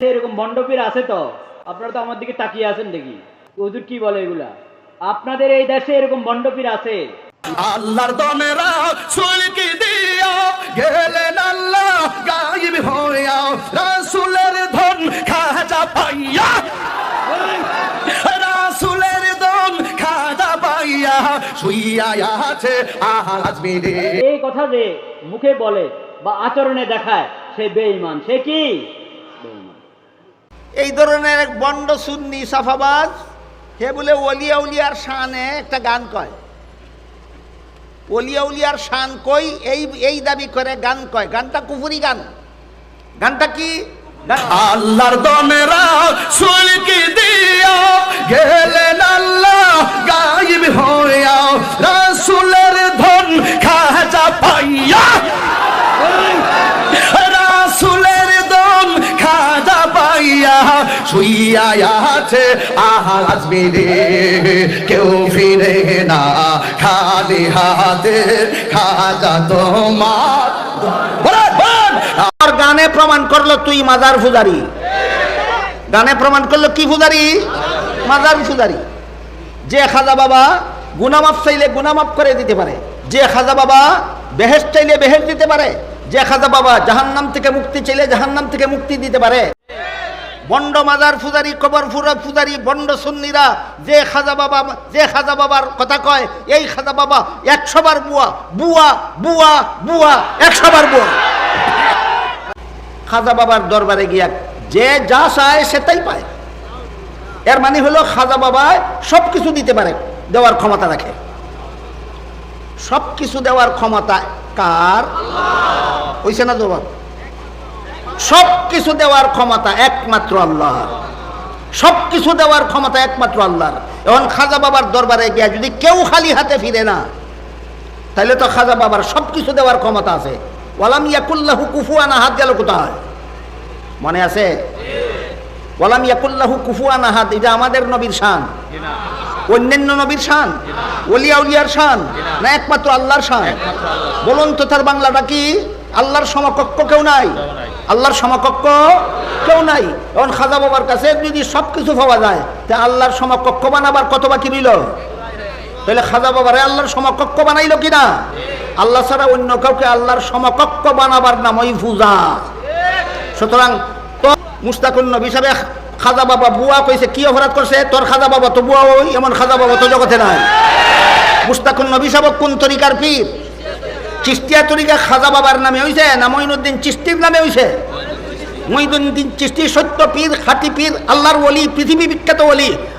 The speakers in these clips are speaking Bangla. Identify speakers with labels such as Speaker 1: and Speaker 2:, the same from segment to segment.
Speaker 1: এরকম ভণ্ডপীর আছে তো আপনারা তো আমার দিকে তাকিয়ে আছেন দেখি। হুজুর কি বলে এগুলা? আপনাদের এই দেশে এরকম ভণ্ডপীর আছে?
Speaker 2: আল্লাহর দমেরা সুলকি দিয়া গেলেন আল্লাহ গায়েব হইয়া রাসূলের ধন খাজা পাইয়া। রাসূলের ধন খাজা পাইয়া শুইয়া আছে আজমিরে।
Speaker 1: এই কথা যে মুখে বলে বা আচরণে দেখায় সে বেঈমান। সে কি? বেঈমান।
Speaker 3: এই ধরনের এক বন্ড সুন্নি সাফাবাজ, হে বলে অলিয়া উলিয়ার শানে একটা গান কয়। অলিয়া উলিয়ার শান কই? এই এই দাবি করে গান কয়। গানটা কুফুরি গান। গানটা কি?
Speaker 2: আল্লাহর দমেরা সুলকি আছে আজ মেরে কেউ ফিরে না, খালি হাতে খাজা তোমার।
Speaker 3: আর গানে প্রমাণ করল তুই মাজার ফুজারি। গানে প্রমাণ করল কি ফুজারি? মাজার ফুজারি। যে খাজা বাবা গুনামাপ চাইলে গুনামাপ করে দিতে পারে। যে খাজা বাবা বেহেস চাইলে বেহেস দিতে পারে। যে খাজা বাবা জাহান্নাম থেকে মুক্তি চাইলে জাহান্নাম থেকে মুক্তি দিতে পারে। বন্ড মাজার ফুজারি কবর ফুরা ফুজারি বন্ড সুন্নিরা যে খাজা বাবা যে খাজা বাবার কথা কয় এই খাজা বাবা একশো বার বুয়া বুয়া বুয়া বুয়া একশো বার বুয়া। খাজা বাবার দরবারে গিয়া যে যা চায় সেটাই পায়। এর মানে হলো খাজা বাবা সব কিছু দিতে পারে দেওয়ার ক্ষমতা রাখে। সব কিছু দেওয়ার ক্ষমতা কার? হইছে না জবাব? সব কিছু দেওয়ার ক্ষমতা একমাত্র আল্লাহর। সব কিছু দেওয়ার ক্ষমতা একমাত্র আল্লাহর। এখন খাজা বাবার দরবারে গিয়া যদি কেউ খালি হাতে ফিরে না তাহলে তো খাজা বাবার সব কিছু দেওয়ার ক্ষমতা আছে। ওয়ালাম ইয়াকুল্লাহু কুফুয়ানা হাত গেল কোথায়? মনে আছে? ওয়ালাম ইয়াকুল্লাহু কুফুয়ানা হাত এটা আমাদের নবীর শান। অন্যান্য নবীর শান? ওলিয়া উলিয়ার শান? না একমাত্র আল্লাহর শান? বলুন তো তার বাংলাটা কি? আল্লাহর সমকক্ষ কেউ নাই? আল্লাহর সমকক্ষ কেউ নাই। এখন খাজা বাবার কাছে যদি সব কিছু পাওয়া যায়, তা আল্লাহর সমকক্ষ বানাবার কত বাকি রইল? তাহলে খাজা বাবারে আল্লাহর সমকক্ষ বানাইলো কিনা? আল্লাহ ছাড়া অন্য কাউকে আল্লাহর সমকক্ষ বানাবার নামই পূজা। সুতরাং তো মুস্তাকুন হিসাবে খাজা বাবা বুয়া কইছে, কি অপরাধ করছে? তোর খাজা বাবা তো বুয়া, ওই এমন খাজা বাবা তো জগতে নাই। মুস্তাকুন নবী কোন তরিকার পীর? চিস্তিয়া তরিকা খাজা বাবার নামে হইছে, না মঈনুদ্দিন চিস্তির নামে হইছে? মঈনুদ্দিন চিস্তি সত্য পীর, খাটি পীর, আল্লাহর ওলি, পৃথিবী বিখ্যাত ওলি।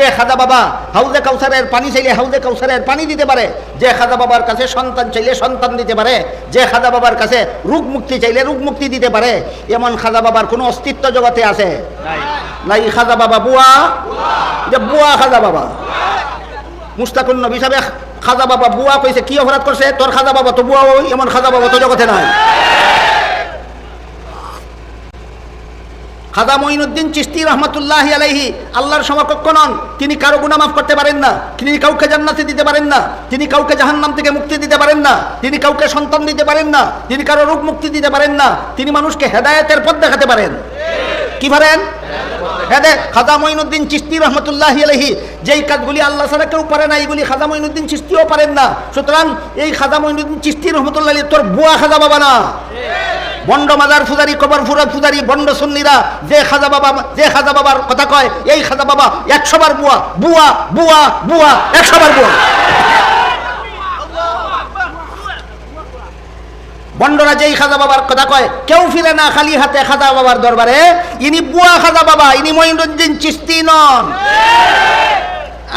Speaker 3: যে খাজা বাবা হাউজে কাউসারের পানি চাইলে হাউজে কাউসারের পানি দিতে পারে, যে খাজা বাবার কাছে সন্তান চাইলে সন্তান দিতে পারে, যে খাজা বাবার কাছে রোগ মুক্তি চাইলে রোগ মুক্তি দিতে পারে, এমন খাজা বাবার কোনো অস্তিত্ব জগতে আছে? নাই। খাজা বাবা বুয়া? যে বুয়া খাজা বাবা। মুস্তাকুল নবী সাহেব খাজা বাবা বুয়া কইছে, কি অপরাধ করছে? তোর খাজা বাবা তো বুয়া ওই, এমন খাজা বাবা তো জগতে নাই। খাজা মঈনুদ্দিন চিস্তি রহমতুল্লাহ আলাইহি আল্লাহর সমকক্ষ নন। তিনি কারও গুনাহ মাফ করতে পারেন না। তিনি কাউকে জান্নাতে দিতে পারেন না। তিনি কাউকে জাহান্নাম থেকে মুক্তি দিতে পারেন না। তিনি কাউকে সন্তান দিতে পারেন না। তিনি কারও রোগ মুক্তি দিতে পারেন না। তিনি মানুষকে হেদায়েতের পথ দেখাতে পারেন। কি পারেন? হেদে খাজা মঈনুদ্দিন চিস্তি রহমতুল্লাহ আলহি যেই কাজগুলি আল্লাহ ছাড়া কেউ পারে না এইগুলি খাজা মঈনুদ্দিন চিস্তিও পারেন না। সুতরাং এই খাজা মঈনুদ্দিন চিস্তি রহমতুল্লাহ তোর বুয়া খাজা বাবা না। বন্ড মাজার ফুজারি, কবর ফুরা ফুজারি, বন্ড সুন্নিরা, যে খাজা বাবা, যে খাজা বাবার কথা কয়, এই খাজা বাবা একশো বার বুয়া বুয়া বুয়া বুয়া, একশো বার বুয়া। বন্ডরা যেই খাজা বাবার কথা কয়, কেউ ফিরে না খালি হাতে খাজা বাবার দরবারে, ইনি বুয়া খাজা বাবা, ইনি মঈনুদ্দিন চিস্তি নন।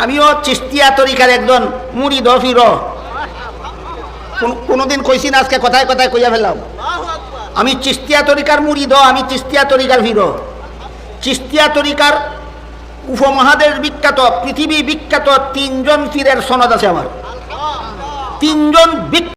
Speaker 3: আমিও চিস্তিয়া তরিকার একজন মুড়ি দফির কোনোদিন কইছি না, আজকে কথায় কথায় কইয়া ফেললাম। আমি চিস্তিয়া তরিকার মুড়ি দো আমি চিস্তিয়া তরিকার হিরো। চিস্তিয়া তরিকার উপমহাদেশ বিখ্যাত, পৃথিবী বিখ্যাত তিনজন পীরের সনদ আছে আমার। তিনজন ব্যক্তি